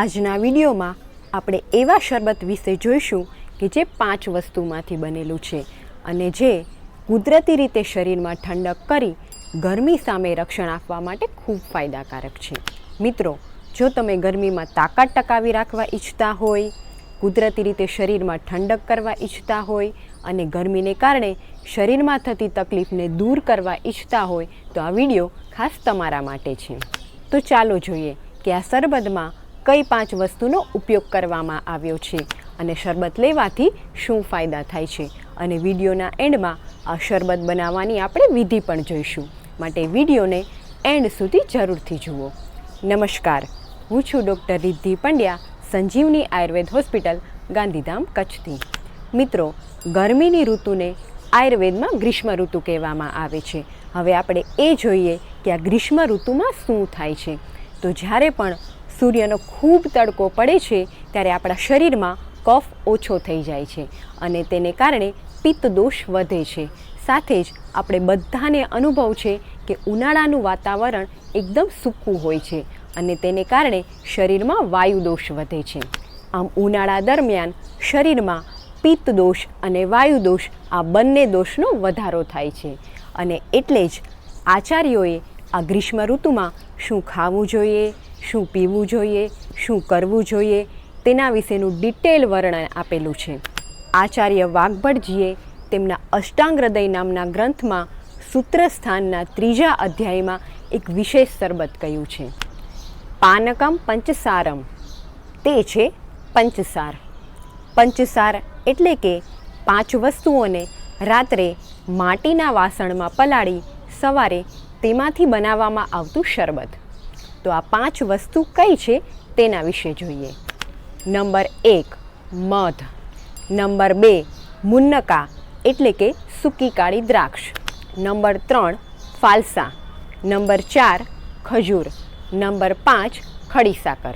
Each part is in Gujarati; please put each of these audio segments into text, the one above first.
આજના વિડીયોમાં આપણે એવા શરબત વિશે જોઈશું કે જે પાંચ વસ્તુમાંથી બનેલું છે અને જે કુદરતી રીતે શરીરમાં ઠંડક કરી ગરમી સામે રક્ષણ આપવા માટે ખૂબ ફાયદાકારક છે. મિત્રો, જો તમે ગરમીમાં તાકાત ટકાવી રાખવા ઈચ્છતા હોય, કુદરતી રીતે શરીરમાં ઠંડક કરવા ઈચ્છતા હોય અને ગરમીને કારણે શરીરમાં થતી તકલીફને દૂર કરવા ઈચ્છતા હોય, તો આ વીડિયો ખાસ તમારા માટે છે. તો ચાલો જોઈએ કે આ શરબતમાં કઈ પાંચ વસ્તુનો ઉપયોગ કરવામાં આવ્યો છે અને શરબત લેવાથી શું ફાયદા થાય છે અને વિડીયોના એન્ડમાં આ શરબત બનાવવાની આપણે વિધિ પણ જોઈશું. માટે વિડીયોને એન્ડ સુધી જરૂરથી જુઓ. નમસ્કાર. હું છું ડૉક્ટર રિદ્ધિ પંડ્યા, સંજીવની આયુર્વેદ હોસ્પિટલ, ગાંધીધામ, કચ્છથી. મિત્રો, ગરમીની ઋતુને આયુર્વેદમાં ગ્રીષ્મ ઋતુ કહેવામાં આવે છે. હવે આપણે એ જોઈએ કે આ ગ્રીષ્મ ઋતુમાં શું થાય છે. તો જ્યારે પણ સૂર્યનો ખૂબ તડકો પડે છે ત્યારે આપણા શરીરમાં કફ ઓછો થઈ જાય છે અને તેને કારણે પિત્ત દોષ વધે છે. સાથે જ આપણે બધાને અનુભવ છે કે ઉનાળાનું વાતાવરણ એકદમ સૂકું હોય છે અને તેને કારણે શરીરમાં વાયુ દોષ વધે છે. આમ ઉનાળા દરમિયાન શરીરમાં પિત્ત દોષ અને વાયુ દોષ આ બંને દોષનો વધારો થાય છે. અને એટલે જ આચાર્યોએ આ ગ્રીષ્મ ઋતુમાં શું ખાવું જોઈએ, શું પીવું જોઈએ, શું કરવું જોઈએ, તેના વિશેનું ડિટેલ વર્ણન આપેલું છે. આચાર્ય વાઘભટજીએ તેમના અષ્ટાંગ હૃદય નામના ગ્રંથમાં સૂત્રસ્થાનના ત્રીજા અધ્યાયમાં એક વિશેષ શરબત કહ્યું છે. પાનકમ પંચસારમ. તે છે પંચસાર. પંચસાર એટલે કે પાંચ વસ્તુઓને રાત્રે માટીના વાસણમાં પલાળી સવારે તેમાંથી બનાવવામાં આવતું શરબત. તો આ પાંચ વસ્તુ કઈ છે તેના વિશે જોઈએ. નંબર એક, મધ. નંબર બે, મુન્નકા, એટલે કે સૂકી કાળી દ્રાક્ષ. નંબર ત્રણ, ફાલસા. નંબર ચાર, ખજૂર. નંબર પાંચ, ખડી સાકર.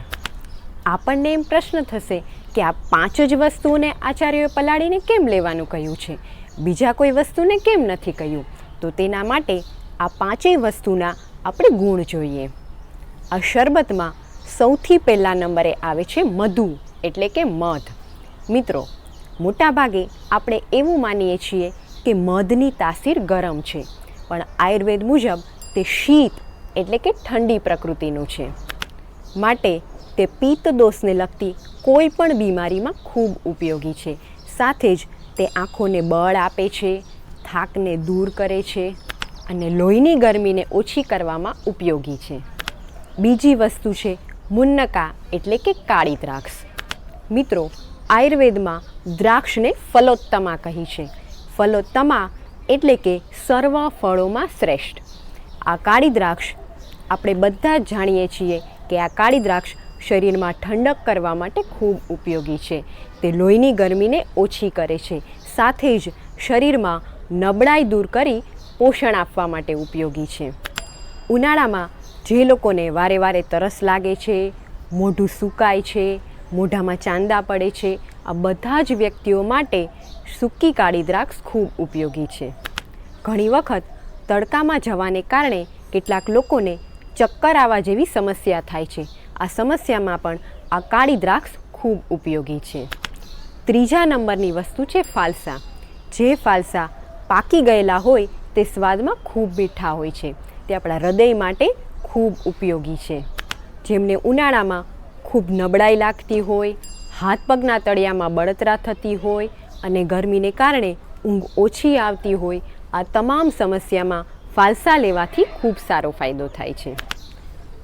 આપણને એમ પ્રશ્ન થશે કે આ પાંચ જ વસ્તુઓને આચાર્યોએ પલાળીને કેમ લેવાનું કહ્યું છે? બીજા કોઈ વસ્તુને કેમ નથી કહ્યું? તો તેના માટે આ પાંચેય વસ્તુના આપણે ગુણ જોઈએ. આ શરબતમાં સૌથી પહેલા નંબરે આવે છે મધુ, એટલે કે મધ. મિત્રો, મોટાભાગે આપણે એવું માનીએ છીએ કે મધની તાસીર ગરમ છે, પણ આયુર્વેદ મુજબ તે શીત, એટલે કે ઠંડી પ્રકૃતિનું છે. માટે તે પિત્ત દોષને લગતી કોઈ પણ બીમારીમાં ખૂબ ઉપયોગી છે. સાથે જ તે આંખોને બળ આપે છે, થાકને દૂર કરે છે અને લોહીની ગરમીને ઓછી કરવામાં ઉપયોગી છે. બીજી વસ્તુ છે મુન્નકા એટલે કે કાળી દ્રાક્ષ. મિત્રો, આયુર્વેદમાં દ્રાક્ષને ફલોત્તમા કહી છે. ફલોત્તમા એટલે કે સર્વ ફળોમાં શ્રેષ્ઠ. આ કાળી દ્રાક્ષ આપણે બધા જ જાણીએ છીએ કે આ કાળી દ્રાક્ષ શરીરમાં ઠંડક કરવા માટે ખૂબ ઉપયોગી છે. તે લોહીની ગરમીને ઓછી કરે છે. સાથે જ શરીરમાં નબળાઈ દૂર કરી પોષણ આપવા માટે ઉપયોગી છે. ઉનાળામાં જે લોકોને વારે વારે તરસ લાગે છે, મોઢું સુકાય છે, મોઢામાં ચાંદા પડે છે, આ બધા જ વ્યક્તિઓ માટે સૂકી કાળી દ્રાક્ષ ખૂબ ઉપયોગી છે. ઘણી વખત તડકામાં જવાને કારણે કેટલાક લોકોને ચક્કર આવવા જેવી સમસ્યા થાય છે. આ સમસ્યામાં પણ આ કાળી દ્રાક્ષ ખૂબ ઉપયોગી છે. ત્રીજા નંબરની વસ્તુ છે ફાલસા. જે ફાલસા પાકી ગયેલા હોય તે સ્વાદમાં ખૂબ મીઠા હોય છે. તે આપણા હૃદય માટે ખૂબ ઉપયોગી છે. જેમને ઉનાળામાં ખૂબ નબળાઈ લાગતી હોય, હાથ પગના તળિયામાં બળતરા થતી હોય અને ગરમીને કારણે ઊંઘ ઓછી આવતી હોય, આ તમામ સમસ્યામાં ફાલસા લેવાથી ખૂબ સારો ફાયદો થાય છે.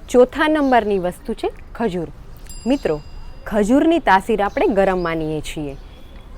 ચોથા નંબરની વસ્તુ છે ખજૂર. મિત્રો, ખજૂરની તાસીર આપણે ગરમ માનીએ છીએ.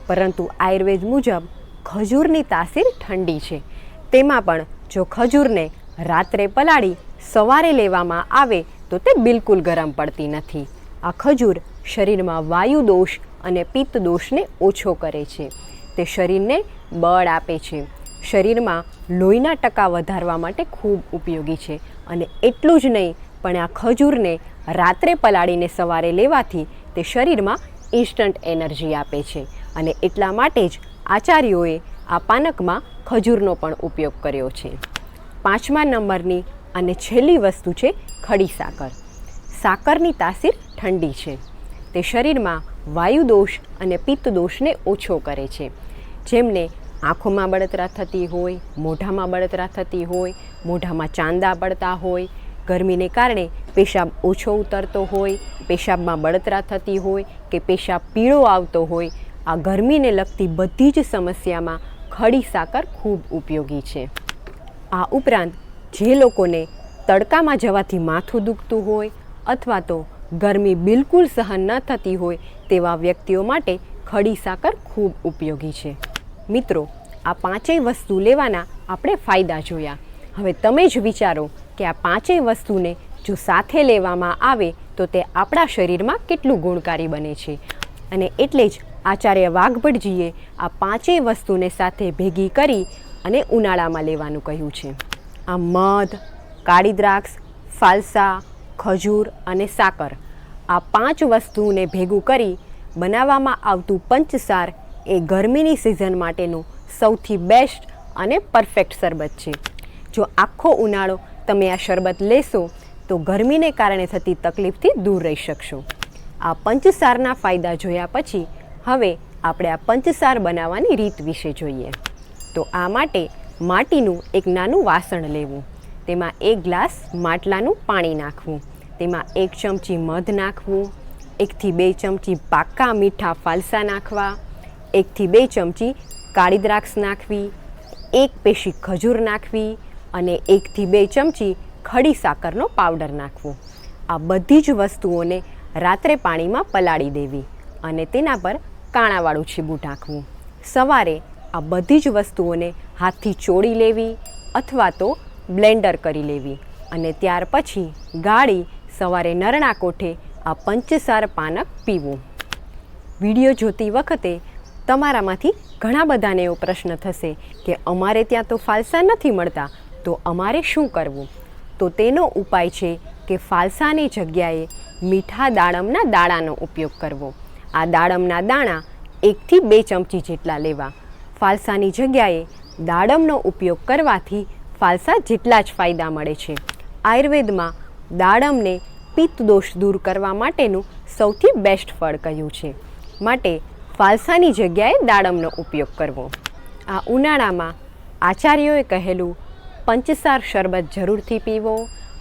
પરંતુ આયુર્વેદ મુજબ ખજૂરની તાસીર ઠંડી છે. તેમાં પણ જો ખજૂરને રાત્રે પલાળી સવારે લેવામાં આવે તો તે બિલકુલ ગરમ પડતી નથી. આ ખજૂર શરીરમાં વાયુ દોષ અને પિત્ત દોષને ઓછો કરે છે. તે શરીરને બળ આપે છે. શરીરમાં લોહીના ટકા વધારવા માટે ખૂબ ઉપયોગી છે. અને એટલું જ નહીં, પણ આ ખજૂરને રાત્રે પલાળીને સવારે લેવાથી તે શરીરમાં ઇન્સ્ટન્ટ એનર્જી આપે છે. અને એટલા માટે જ આચાર્યોએ આ પાનકમાં ખજૂરનો પણ ઉપયોગ કર્યો છે. પાંચમા નંબરની અને છેલ્લી વસ્તુ છે ખડી સાકર. સાકરની તાસીર ઠંડી છે. તે શરીરમાં વાયુ દોષ અને પિત્ત દોષને ઓછો કરે છે. જેમને આંખોમાં બળતરા થતી હોય, મોઢામાં બળતરા થતી હોય, મોઢામાં ચાંદા પડતા હોય, ગરમીને કારણે પેશાબ ઓછો ઉતરતો હોય, પેશાબમાં બળતરા થતી હોય કે પેશાબ પીળો આવતો હોય, આ ગરમીને લગતી બધી જ સમસ્યામાં ખડી સાકર ખૂબ ઉપયોગી છે. આ ઉપરાંત જે લોકોને તડકામાં જવાથી માથું દુખતું હોય અથવા તો ગરમી બિલકુલ સહન ન થતી હોય તેવા વ્યક્તિઓ માટે ખડી સાકર ખૂબ ઉપયોગી છે. મિત્રો, આ પાંચેય વસ્તુ લેવાના આપણે ફાયદા જોયા. હવે તમે જ વિચારો કે આ પાંચેય વસ્તુને જો સાથે લેવામાં આવે તો તે આપણા શરીરમાં કેટલું ગુણકારી બને છે. અને એટલે જ આચાર્ય વાઘભટજીએ આ પાંચેય વસ્તુને સાથે ભેગી કરી અને ઉનાળામાં લેવાનું કહ્યું છે. આ મધ, કાળી દ્રાક્ષ, ફાલસા, ખજૂર અને સાકર આ પાંચ વસ્તુને ભેગું કરી બનાવવામાં આવતું પંચસાર એ ગરમીની સિઝન માટેનું સૌથી બેસ્ટ અને પરફેક્ટ શરબત છે. જો આખો ઉનાળો તમે આ શરબત લેશો, તો ગરમીને કારણે થતી તકલીફથી દૂર રહી શકશો. આ પંચસારના ફાયદા જોયા પછી હવે આપણે આ પંચસાર બનાવવાની રીત વિશે જોઈએ. તો આ માટે માટીનું એક નાનું વાસણ લેવું. તેમાં એક ગ્લાસ માટલાનું પાણી નાખવું. તેમાં એક ચમચી મધ નાખવું. એકથી બે ચમચી પાકા મીઠા ફાલસા નાખવા. એકથી બે ચમચી કાળી દ્રાક્ષ નાખવી. એક પેશી ખજૂર નાખવી અને એકથી બે ચમચી ખડી સાકરનો પાવડર નાખવો. આ બધી જ વસ્તુઓને રાત્રે પાણીમાં પલાળી દેવી અને તેના પર કાણાવાળું છીબું ઢાંકવું. સવારે આ બધી જ વસ્તુઓને હાથથી ચોળી લેવી અથવા તો બ્લેન્ડર કરી લેવી અને ત્યાર પછી ગાળી સવારે નરણા કોઠે આ પંચસાર પાનક પીવું. વીડિયો જોતી વખતે તમારામાંથી ઘણા બધાને એવો પ્રશ્ન થશે કે અમારે ત્યાં તો ફાલસા નથી મળતા, તો અમારે શું કરવું? તો તેનો ઉપાય છે કે ફાલસાની જગ્યાએ મીઠા દાડમના દાણાનો ઉપયોગ કરવો. આ દાડમના દાણા એકથી બે ચમચી જેટલા લેવા. ફાલસાની જગ્યાએ દાડમનો ઉપયોગ કરવાથી ફાલસા જેટલા જ ફાયદા મળે છે. આયુર્વેદમાં દાડમને પિત્ત દોષ દૂર કરવા માટેનું સૌથી બેસ્ટ ફળ કહ્યું છે. માટે ફાલસાની જગ્યાએ દાડમનો ઉપયોગ કરવો. આ ઉનાળામાં આચાર્યોએ કહેલું, પંચસાર શરબત જરૂરથી પીવો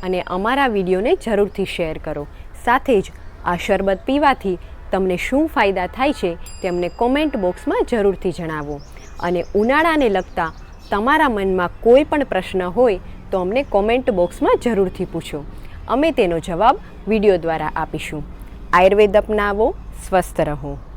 અને અમારા વિડીયોને જરૂરથી શેર કરો. સાથે જ આ શરબત પીવાથી તમને શું ફાયદા થાય છે તે અમને કોમેન્ટ બોક્સમાં જરૂરથી જણાવો. અને ઉનાળાને લગતા તમારા મનમાં કોઈ પણ પ્રશ્ન હોય તો અમને કોમેન્ટ બોક્સમાં જરૂરથી પૂછો. અમે તેનો જવાબ વીડિયો દ્વારા આપીશું. આયુર્વેદ અપનાવો, સ્વસ્થ રહો.